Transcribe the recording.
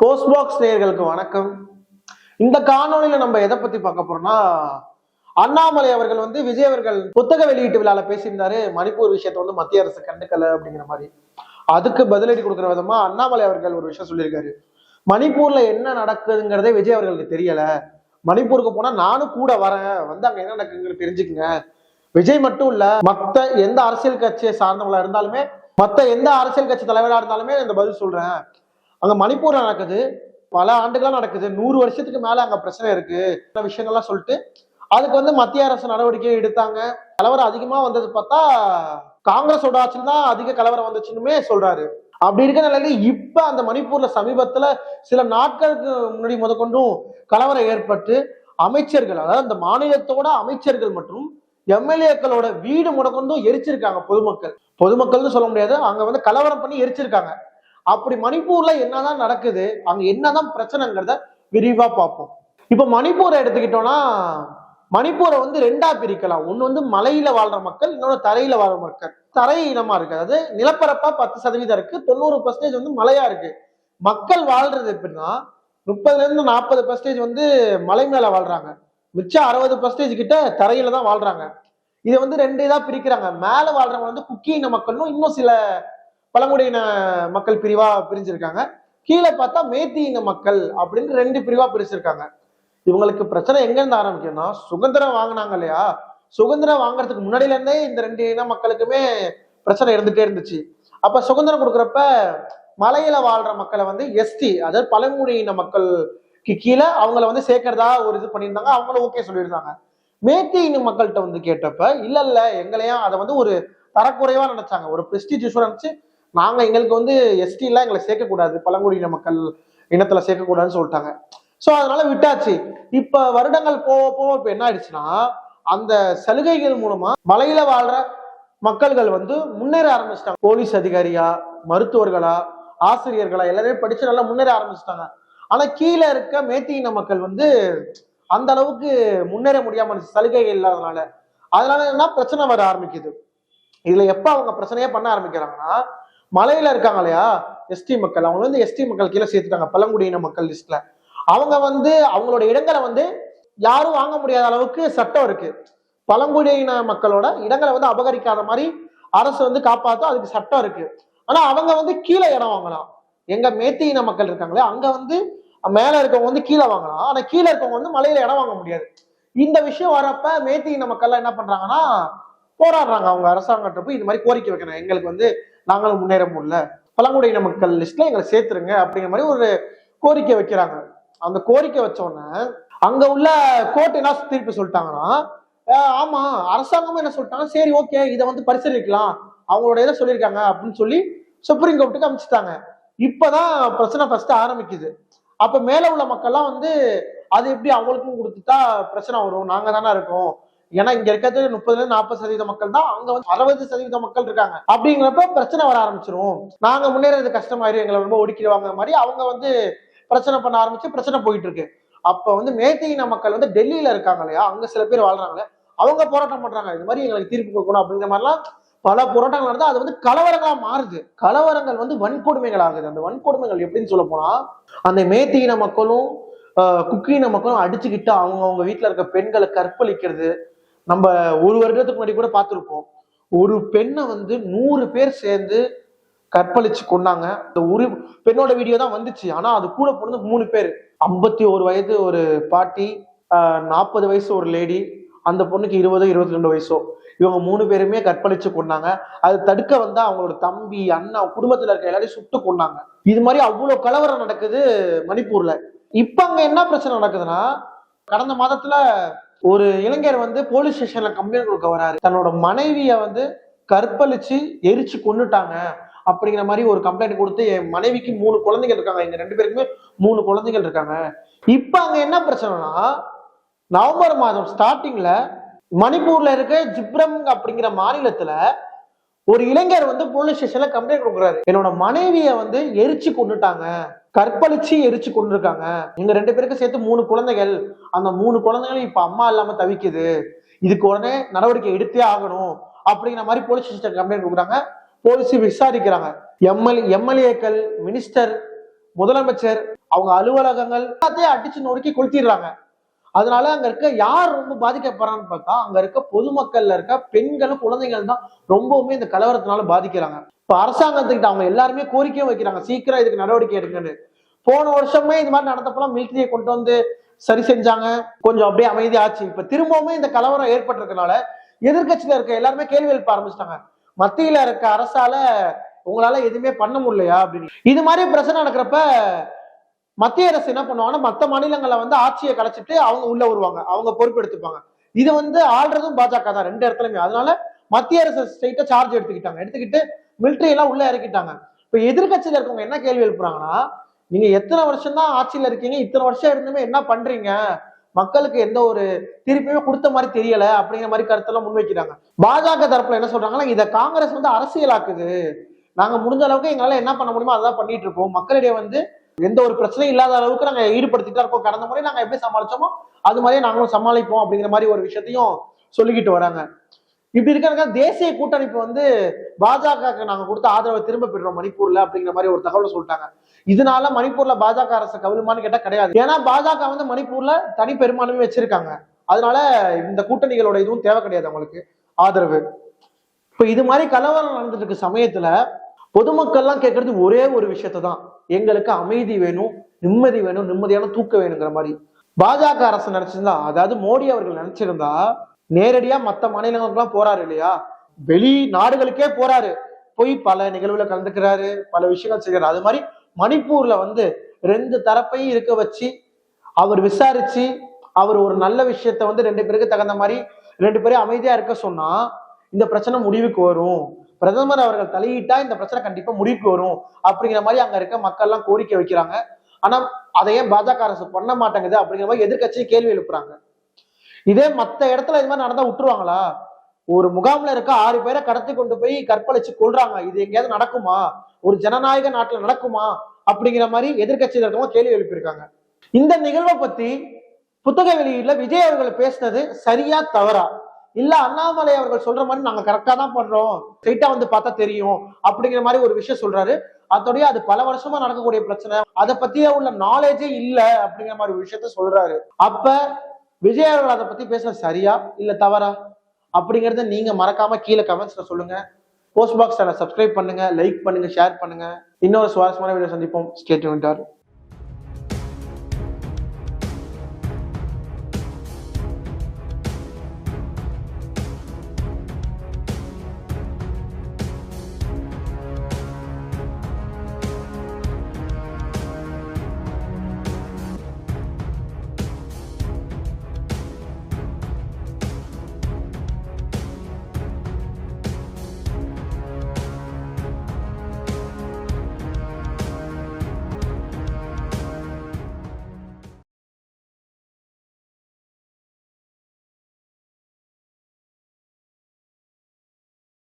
Post box நேயர்களுக்கு வணக்கம். இந்த காணொலியில நம்ம எதை பத்தி பார்க்க போறோம்னா அண்ணாமலை அவர்கள் வந்து விஜய் அவர்கள் புத்தக வெளியீட்டு விழால பேசியிருந்தாரு. மணிப்பூர் விஷயத்தை வந்து மத்திய அரசு கண்டுக்கல அப்படிங்கிற மாதிரி. அதுக்கு பதிலடி கொடுக்குற விதமா அண்ணாமலை அவர்கள் ஒரு விஷயம் சொல்லியிருக்காரு. மணிப்பூர்ல என்ன நடக்குதுங்கிறதே விஜய் அவர்களுக்கு தெரியல. மணிப்பூருக்கு போனா நானும் கூட வரேன். வந்து அங்க என்ன நடக்குங்கிறது தெரிஞ்சுக்குங்க. விஜய் மட்டும் இல்ல மத்த எந்த அரசியல் கட்சியை சார்ந்தவங்களா இருந்தாலுமே மத்த எந்த அரசியல் கட்சி தலைவரா இருந்தாலுமே இந்த பதில் சொல்றேன். அங்கே மணிப்பூர் நடக்குது. பல ஆண்டுகளாக நடக்குது. நூறு வருஷத்துக்கு மேலே அங்கே பிரச்சனை இருக்கு. சில விஷயங்கள்லாம் சொல்லிட்டு அதுக்கு வந்து மத்திய அரசு நடவடிக்கை எடுத்தாங்க. கலவரம் அதிகமாக வந்தது பார்த்தா காங்கிரஸோட ஆட்சியில் தான் அதிக கலவரம் வந்துச்சுன்னுமே சொல்றாரு. அப்படி இருக்க நிலையில இப்ப அந்த மணிப்பூர்ல சமீபத்துல சில நாட்களுக்கு முன்னாடி முதற்கொண்டும் கலவரம் ஏற்பட்டு அமைச்சர்கள் அதாவது அந்த மாநிலத்தோட அமைச்சர்கள் மற்றும் எம்எல்ஏக்களோட வீடு முடக்கொண்டும் எரிச்சிருக்காங்க பொதுமக்கள். பொதுமக்கள்னு சொல்ல முடியாது. அங்க வந்து கலவரம் பண்ணி எரிச்சிருக்காங்க. அப்படி மணிப்பூர்ல என்னதான் நடக்குது அங்க என்னதான் பிரச்சனைங்கிறத விரிவா பார்ப்போம். இப்ப மணிப்பூரை எடுத்துக்கிட்டோம்னா மணிப்பூரை வந்து ரெண்டா பிரிக்கலாம். ஒண்ணு வந்து மலையில வாழ்ற மக்கள் இன்னொன்னு தரையில வாழ்ற மக்கள். தரை இனமா இருக்கு. அதாவது நிலப்பரப்பா பத்து சதவீதம் இருக்கு தொண்ணூறு பர்சன்டேஜ் வந்து மலையா இருக்கு. மக்கள் வாழ்றது எப்படின்னா முப்பதுல இருந்து நாற்பது பர்சன்டேஜ் வந்து மலை மேல வாழ்றாங்க. மிச்சம் அறுபது பர்சன்டேஜ் கிட்ட தரையில தான் வாழ்றாங்க. இதை வந்து ரெண்டு இதா பிரிக்கிறாங்க. மேல வாழ்றவங்க வந்து குக்கி இன மக்கள்னும் இன்னும் சில பழங்குடியின மக்கள் பிரிவா பிரிஞ்சிருக்காங்க. கீழே பார்த்தா மேத்தி இன மக்கள் அப்படின்னு ரெண்டு பிரிவா பிரிச்சிருக்காங்க. இவங்களுக்கு பிரச்சனை எங்க இருந்து ஆரம்பிக்கும்னா சுதந்திரம் வாங்கினாங்க இல்லையா? சுதந்திரம் வாங்குறதுக்கு முன்னாடில இருந்தே இந்த ரெண்டு இன மக்களுக்குமே பிரச்சனை இருந்துட்டே இருந்துச்சு. அப்ப சுதந்திரம் கொடுக்குறப்ப மலையில வாழ்ற மக்களை வந்து எஸ்டி அதாவது பழங்குடியின மக்களுக்கு கீழே அவங்கள வந்து சேர்க்கறதா ஒரு இது பண்ணியிருந்தாங்க. அவங்களும் ஓகே சொல்லியிருந்தாங்க. மேத்தி இன மக்கள்கிட்ட வந்து கேட்டப்ப இல்ல இல்ல எங்களையும் அதை வந்து ஒரு தரக்குறைவா நினைச்சாங்க. ஒரு பிரஸ்டீஜ் நினைச்சு நாங்க எங்களுக்கு வந்து எஸ்டி எல்லாம் எங்களை சேர்க்கக்கூடாது. பழங்குடியின மக்கள் இனத்துல சேர்க்கக்கூடாதுன்னு சொல்லிட்டாங்க. சோ அதனால விட்டாச்சு. இப்ப வருடங்கள் போக போக இப்ப என்ன ஆயிடுச்சுன்னா அந்த சலுகைகள் மூலமா மலையில வாழ்ற மக்கள்கள் வந்து முன்னேற ஆரம்பிச்சிட்டாங்க. போலீஸ் அதிகாரியா மருத்துவர்களா ஆசிரியர்களா எல்லாருமே படிச்சு நல்லா முன்னேற ஆரம்பிச்சிட்டாங்க. ஆனா கீழே இருக்க மேத்தியின மக்கள் வந்து அந்த அளவுக்கு முன்னேற முடியாம இருந்துச்சு. சலுகைகள் இல்லாதனால. அதனால என்ன பிரச்சனை வர ஆரம்பிக்குது. இதுல எப்ப அவங்க பிரச்சனையே பண்ண ஆரம்பிக்கிறாங்கன்னா மலையில இருக்காங்க இல்லையா எஸ்டி மக்கள். அவங்க வந்து எஸ்டி மக்கள் கீழே சேர்த்துட்டாங்க. பழங்குடியின மக்கள் லிஸ்ட்ல அவங்க வந்து அவங்களோட இடங்களை வந்து யாரும் வாங்க முடியாத அளவுக்கு சட்டம் இருக்கு. பழங்குடியின மக்களோட இடங்களை வந்து அபகரிக்காத மாதிரி அரசு வந்து காப்பாற்றும் அதுக்கு சட்டம் இருக்கு. ஆனா அவங்க வந்து கீழே இடம் வாங்கலாம். எங்க மேத்தி இன மக்கள் இருக்காங்களே அங்க வந்து மேல இருக்கவங்க வந்து கீழே வாங்கலாம். ஆனா கீழே இருக்கவங்க வந்து மலையில இடம் வாங்க முடியாது. இந்த விஷயம் வரப்ப மேத்தி இன மக்கள்லாம் என்ன பண்றாங்கன்னா போராடுறாங்க. அவங்க அரசாங்கத்தை போய் இது மாதிரி கோரிக்கை வைக்கணும். எங்களுக்கு வந்து நாங்களும் முன்னேற முடியல. பழங்குடியின மக்கள் லிஸ்ட்ல எங்களை சேர்த்துருங்க அப்படிங்கிற மாதிரி ஒரு கோரிக்கை வைக்கிறாங்க. அந்த கோரிக்கை வச்சோடனே அங்க உள்ள கோர்ட் என்ன தீர்ப்பு சொல்லிட்டாங்கன்னா ஆமா அரசாங்கமும் என்ன சொல்லிட்டாங்க சரி ஓகே இதை வந்து பரிசீலிக்கலாம். அவங்களோட இதை சொல்லியிருக்காங்க அப்படின்னு சொல்லி சுப்ரீம் கோர்ட்டுக்கு அமைச்சிட்டாங்க. இப்பதான் பிரச்சனை ஃபர்ஸ்ட் ஆரம்பிக்குது. அப்ப மேல உள்ள மக்கள்லாம் வந்து அது எப்படி அவங்களுக்கும் கொடுத்துட்டா பிரச்சனை வரும்? நாங்க தானே இருக்கோம். ஏன்னா இங்க இருக்கிறது முப்பதுல இருந்து நாற்பது சதவீத மக்கள் தான். அங்க வந்து அறுபது சதவீத மக்கள் இருக்காங்க. அப்படிங்கிறப்ப பிரச்சனை வர ஆரம்பிச்சிரும். நாங்க முன்னேறது கஷ்டமாயிரும். எங்களை ரொம்ப ஒடுக்கிடுவாங்க மாதிரி அவங்க வந்து பிரச்சனை பண்ண ஆரம்பிச்சு பிரச்சனை போயிட்டு இருக்கு. அப்ப வந்து மேத்தையின மக்கள் வந்து டெல்லியில இருக்காங்க இல்லையா? அங்க சில பேர் வாழ்றாங்களே. அவங்க போராட்டம் பண்றாங்க. இது மாதிரி எங்களுக்கு தீர்ப்பு கொடுக்கணும் அப்படிங்கிற மாதிரிலாம் பல போராட்டங்கள் நடந்தா அது வந்து கலவரங்களா மாறுது. கலவரங்கள் வந்து வன்கொடுமைகள் ஆகுது. அந்த வன்கொடுமைகள் எப்படின்னு சொல்ல போனா அந்த மேத்தியின மக்களும் குக்கியின மக்களும் அடிச்சுக்கிட்டு அவங்க அவங்க வீட்டுல இருக்க பெண்களை கற்பழிக்கிறது நம்ம ஒரு வருடத்துக்கு முன்னாடி கூட பார்த்துருப்போம். ஒரு பெண்ணை வந்து நூறு பேர் சேர்ந்து கற்பழிச்சு கொண்டாங்க அந்த ஒரு பெண்ணோட வீடியோ தான் வந்துச்சு. ஆனா அது கூட போனது மூணு பேர். ஐம்பத்தி ஒரு வயது ஒரு பாட்டி நாற்பது வயசு ஒரு லேடி அந்த பொண்ணுக்கு இருபதோ இருபத்தி ரெண்டு வயசோ. இவங்க மூணு பேருமே கற்பழிச்சு கொண்டாங்க அது தடுக்க வந்தா அவங்களோட தம்பி அண்ணா குடும்பத்துல இருக்க எல்லாரையும் சுட்டு கொண்டாங்க இது மாதிரி அவ்வளவு கலவரம் நடக்குது மணிப்பூர்ல. இப்ப அங்க என்ன பிரச்சனை நடக்குதுன்னா கடந்த மாதத்துல ஒரு இளைஞர் வந்து போலீஸ் ஸ்டேஷன்ல கம்ப்ளைண்ட் கொடுக்க வராரு. தன்னோட மனைவிய வந்து கற்பழிச்சு எரிச்சு கொண்டுட்டாங்க அப்படிங்கிற மாதிரி ஒரு கம்ப்ளைண்ட் கொடுத்து என் மனைவிக்கு மூணு குழந்தைகள் இருக்காங்க. எங்க ரெண்டு பேருக்குமே மூணு குழந்தைகள் இருக்காங்க. இப்ப அங்க என்ன பிரச்சனைனா நவம்பர் மாதம் ஸ்டார்டிங்ல மணிப்பூர்ல இருக்க ஜிப்ரம் அப்படிங்கிற மாநிலத்துல ஒரு இளைஞர் வந்து போலீஸ் ஸ்டேஷன்ல கம்ப்ளைண்ட் கொடுக்குறாரு. என்னோட மனைவிய வந்து எரிச்சு கொண்டுட்டாங்க கற்பழிச்சு எரிச்சு கொண்டிருக்காங்க. எங்க ரெண்டு பேருக்கு சேர்த்து மூணு குழந்தைகள். அந்த மூணு குழந்தைகளும் இப்ப அம்மா இல்லாம தவிக்குது. இதுக்கு உடனே நடவடிக்கை எடுத்தே ஆகணும் அப்படிங்கிற மாதிரி போலீஸ் ஸ்டேஷன் கம்ப்ளைண்ட் கொடுக்குறாங்க. போலீஸ் விசாரிக்கிறாங்க. எம்எல்ஏ எம்எல்ஏக்கள் மினிஸ்டர் முதலமைச்சர் அவங்க அலுவலகங்கள் எல்லாத்தையும் அடிச்சு நொறுக்கி கொளுத்திடுறாங்க. அதனால அங்க இருக்க யார் ரொம்ப பாதிக்கப்படுறான்னு பார்த்தா அங்க இருக்க பொதுமக்கள்ல இருக்க பெண்களும் குழந்தைகள் தான் ரொம்பவுமே இந்த கலவரத்தினால பாதிக்கிறாங்க. இப்ப அரசாங்கத்துக்கிட்ட அவங்க எல்லாருமே கோரிக்கையும் வைக்கிறாங்க. சீக்கிரம் இதுக்கு நடவடிக்கை எடுங்கன்னு. போன வருஷமே இது மாதிரி நடந்தப்பெல்லாம் மிலிட்டரியை கொண்டு வந்து சரி செஞ்சாங்க. கொஞ்சம் அப்படியே அமைதி ஆச்சு. இப்ப திரும்பவுமே இந்த கலவரம் ஏற்பட்டிருக்கனால எதிர்கட்சியில இருக்க எல்லாருமே கேள்வி எழுப்ப ஆரம்பிச்சிட்டாங்க. மத்தியில இருக்க அரசால உங்களால எதுவுமே பண்ண முடியலையா அப்படின்னு. இது மாதிரி பிரச்சனை நடக்கிறப்ப மத்திய அரசு என்ன பண்ணுவாங்கன்னா மற்ற மாநிலங்களை வந்து ஆட்சியை கலைச்சிட்டு அவங்க உள்ள வருவாங்க. அவங்க பொறுப்பெடுத்துப்பாங்க இது வந்து ஆள்றதும் பாஜக தான் ரெண்டு இடத்துலயுமே. அதனால மத்திய அரசு ஸ்டேட்டை சார்ஜ் எடுத்துக்கிட்டாங்க. எடுத்துக்கிட்டு மிலிட்டரி எல்லாம் உள்ள இறக்கிட்டாங்க. இப்ப எதிர்கட்சியில இருக்கவங்க என்ன கேள்வி எழுப்புறாங்கன்னா நீங்க எத்தனை வருஷம் தான் ஆட்சியில இருக்கீங்க? இத்தனை வருஷம் இருந்துமே என்ன பண்றீங்க? மக்களுக்கு எந்த ஒரு திருப்பியுமே கொடுத்த மாதிரி தெரியல அப்படிங்கிற மாதிரி கருத்தெல்லாம் முன்வைக்கிறாங்க பாஜக தரப்புல என்ன சொல்றாங்கன்னா இதை காங்கிரஸ் வந்து அரசியலாக்குது. நாங்க முடிஞ்ச அளவுக்கு எங்களால என்ன பண்ண முடியுமோ அதான் பண்ணிட்டு இருக்கோம். மக்களிடையே வந்து எந்த ஒரு பிரச்சனையும் இல்லாத அளவுக்கு நாங்க ஈடுபடுத்திட்டு இருக்கோம். கடந்த முறை நாங்க எப்படி சமாளிச்சோமோ அது மாதிரியே நாங்களும் சமாளிப்போம் அப்படிங்கிற மாதிரி ஒரு விஷயத்தையும் சொல்லிக்கிட்டு வராங்க. இப்படி இருக்கிறதுக்கு தேசிய கூட்டமைப்பு வந்து பாஜகவுக்கு நாங்க கொடுத்த ஆதரவை திரும்ப பெறுறோம் மணிப்பூர்ல அப்படிங்கிற மாதிரி ஒரு தகவலை சொல்லிட்டாங்க. இதனால மணிப்பூர்ல பாஜக அரசு கவிழுமான்னு கேட்டா கிடையாது. ஏன்னா பாஜக வந்து மணிப்பூர்ல தனி பெரும்பான்மை வச்சிருக்காங்க. அதனால இந்த கூட்டணிகளோட இதுவும் தேவை கிடையாது அவங்களுக்கு. ஆதரவு. இப்ப இது மாதிரி கலவரம் நடந்துட்டு இருக்க சமயத்துல பொதுமக்கள்லாம் கேட்கறது ஒரே ஒரு விஷயத்தை தான் எங்களுக்கு அமைதி வேணும் நிம்மதி வேணும் நிம்மதியான தூக்கம் வேணுங்கிற மாதிரி. பாஜக அரசு நினைச்சிருந்தா அதாவது மோடி அவர்கள் நினைச்சிருந்தா நேரடியா மற்ற மாநிலங்களுக்குலாம் போறாரு இல்லையா? வெளி நாடுகளுக்கே போறாரு. போய் பல நிகழ்வுல கலந்துக்கிறாரு பல விஷயங்கள் செய்கிறாரு. அது மாதிரி மணிப்பூர்ல வந்து ரெண்டு தரப்பையும் இருக்க வச்சு அவர் விசாரிச்சு அவர் ஒரு நல்ல விஷயத்த வந்து ரெண்டு பேருக்கு தகுந்த மாதிரி ரெண்டு பேரும் அமைதியா இருக்க சொன்னா இந்த பிரச்சனை முடிவுக்கு வரும். பிரதமர் அவர்கள் தலையிட்டா இந்த பிரச்சனை கண்டிப்பா முடிவுக்கு வரும் அப்படிங்கிற மாதிரி அங்க இருக்க மக்கள் எல்லாம் கோரிக்கை வைக்கிறாங்க. ஆனா அதை ஏன் பாஜக அரசு பண்ண மாட்டேங்குது அப்படிங்கிற மாதிரி எதிர்க்கட்சி கேள்வி எழுப்புறாங்க. இதே மத்த இடத்துல இது மாதிரி நடந்தா விட்டுருவாங்களா? ஒரு முகாம்ல இருக்க ஆறு பேரை கடத்தி கொண்டு போய் கற்பழிச்சு கொள்றாங்க இது எங்கேயாவது நடக்குமா? ஒரு ஜனநாயக நாட்டுல நடக்குமா? அப்படிங்கிற மாதிரி எதிர்க்கட்சியில இருக்கவங்க கேள்வி எழுப்பியிருக்காங்க. இந்த நிகழ்வை பத்தி புத்தக வெளியீடுல விஜய் அவர்கள் பேசினது சரியா தவறா? இல்ல அண்ணாமலை அவர்கள் சொல்ற மாதிரி நாங்க கரெக்டா தான் பண்றோம். ஸ்ட்ரைட்டா வந்து பார்த்தா தெரியும். அப்படிங்கிற மாதிரி ஒரு விஷயம் சொல்றாரு. அதோடய அது பல வருஷமா நடக்கக்கூடிய பிரச்சனை. அதை பத்தியே உள்ள நாலேஜே இல்ல அப்படிங்கிற மாதிரி ஒரு விஷயத்த சொல்றாரு. அப்ப விஜய் அவர்கள் அதை பத்தி பேசுறது சரியா இல்ல தவறா? அப்படிங்கறத நீங்க மறக்காம கீழே கமெண்ட்ஸ்ல சொல்லுங்க. போஸ்ட் பாக்ஸ் சேனல் சப்ஸ்கிரைப் பண்ணுங்க லைக் பண்ணுங்க ஷேர் பண்ணுங்க. இன்னொரு சுவாரஸ்யமான வீடியோ சந்திப்போம். ஸ்டேட்